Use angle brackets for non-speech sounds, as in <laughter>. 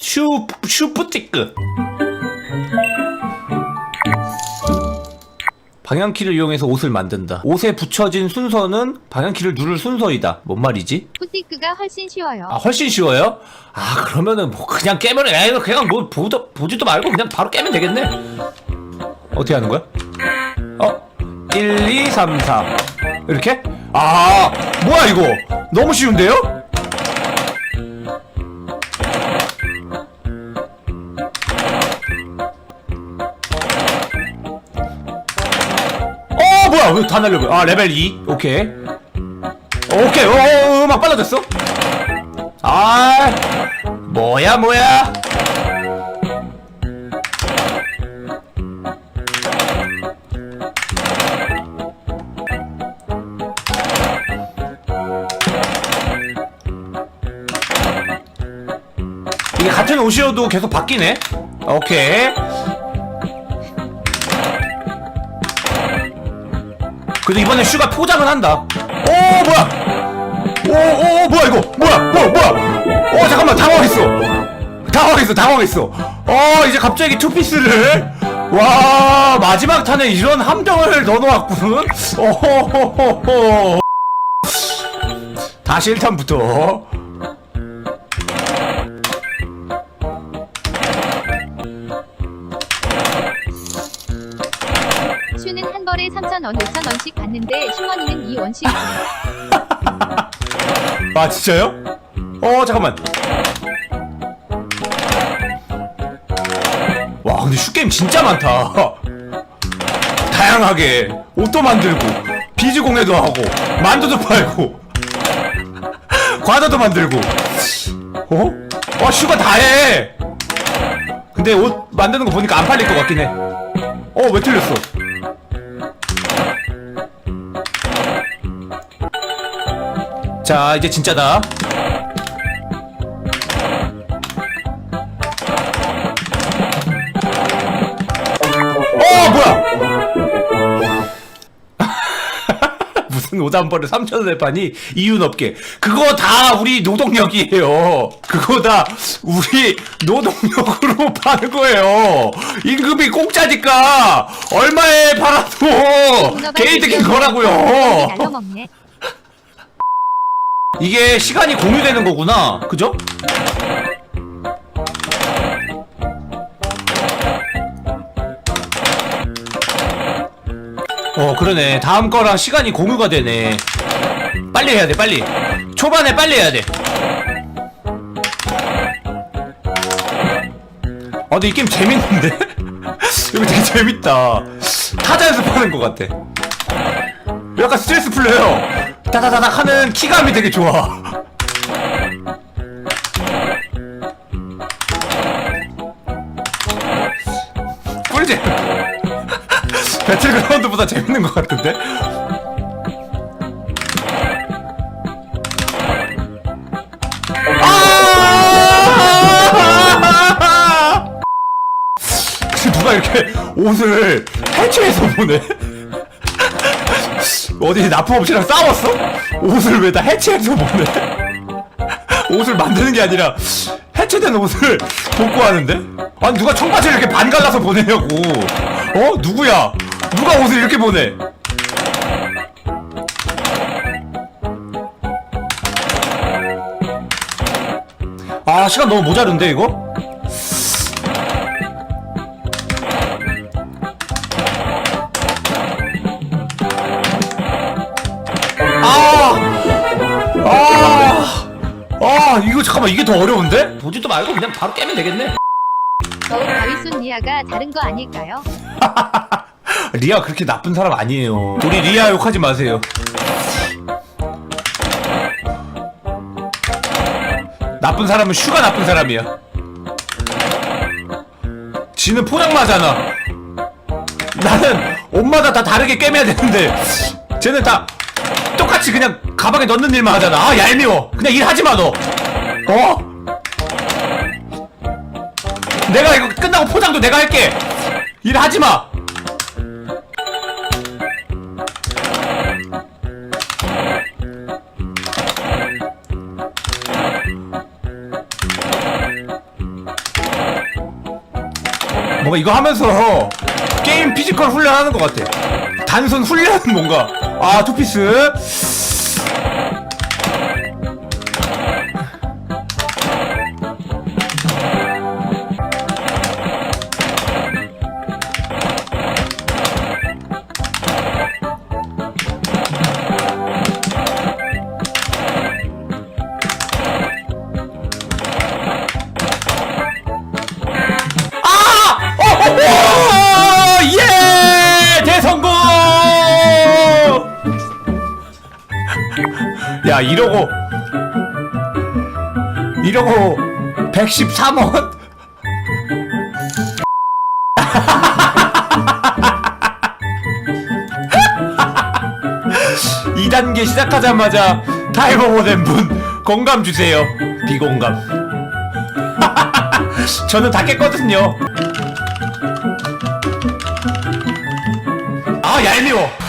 슈 슈프티크 방향키를 이용해서 옷을 만든다. 옷에 붙여진 순서는 방향키를 누를 순서이다. 뭔 말이지? 푸티크가 훨씬 쉬워요. 아 훨씬 쉬워요? 아 그러면은 뭐 그냥 깨면 에 그냥 뭐 보도 보지도 말고 그냥 바로 깨면 되겠네. 어떻게 하는 거야? 어? 1, 2, 3, 4 이렇게? 아 뭐야 이거 너무 쉬운데요? 어다 날려버려. 아 레벨 2 오케이. 오케이. 어, 어, 어, 막 빨라졌어? 아 뭐야 뭐야? 이게 같은 옷이어도 계속 바뀌네? 오케이 그래도 이번엔 슈가 포장은 한다 오 뭐야 오, 오, 뭐야, 이거? 뭐야, 뭐야, 뭐야? 어, 잠깐만, 당황했어. 당황했어, 당황했어. 어, 이제 갑자기 투피스를. 와, 마지막 탄에 이런 함정을 넣어놓았군. 오호호호호. 다시 1탄부터. 슈는 한 벌에 3,000원, 5,000원씩 받는데 슈머니는 이 원씩 아, 진짜요? 어, 잠깐만. 와, 근데 슈 게임 진짜 많다. 다양하게 옷도 만들고 비즈 공예도 하고 만두도 팔고 과자도 만들고 어? 와 슈가 다해 근데 옷 만드는 거 보니까 안 팔릴 것 같긴 해 어 왜 틀렸어 자 이제 진짜다. 어 뭐야? <laughs> 무슨 오단벌을 3천원에 파니 이유는 없게 그거 다 우리 노동력이에요. 그거 다 우리 노동력으로 <laughs> 파는 거예요. 임금이 공짜니까 얼마에 팔아도 개이득인 거라고요. 날려먹네. 이게 시간이 공유되는 거구나 그죠? 어 그러네 다음 거랑 시간이 공유가 되네 빨리 해야 돼 빨리 초반에 빨리 해야 돼 아, 근데 이 게임 재밌는데? <laughs> 이거 되게 재밌다. 타자 연습하는 것 같아. 약간 스트레스 풀려요. 다다다닥 하는 키감이 되게 좋아. 꿀잼. 배틀그라운드보다 재밌는 것 같은데? 아! <laughs> 누가 이렇게 옷을 해체해서 보내? 어디 납품업체랑 싸웠어? 옷을 왜 다 해체해서 보내? 옷을 만드는 게 아니라 해체된 옷을 복구하는데? 아니 누가 청바지를 이렇게 반 갈라서 보내냐고 어? 누구야? 누가 옷을 이렇게 보내? 아 시간 너무 모자른데 이거? 이거 잠깐만, 이게 더 어려운데? 보지도 말고 그냥 바로 깨면 되겠네. 더욱 다윗순 리아가 다른 거 아닐까요? <laughs> 리아 그렇게 나쁜 사람 아니에요. 우리 리아 욕하지 마세요. 나쁜 사람은 슈가 나쁜 사람이야. 지는 포장마잖아. 나는 옷마다 다 다르게 꿰매야 되는데 쟤는 다 똑같이 그냥 가방에 넣는 일만 하잖아. 아 얄미워. 그냥 일하지 마 너. 어? 내가 이거 끝나고 포장도 내가 할게. 일하지 마. 뭔가 이거 하면서 게임 피지컬 훈련하는 것 같아. 단순 훈련 뭔가. 아 투피스. 야, 이러고 이러고 113원? <laughs> 이단계 시작하자마자 타이머 보낸 분 공감 주세요. 비공감. <laughs> 저는 다 깼거든요. 아 얄미워.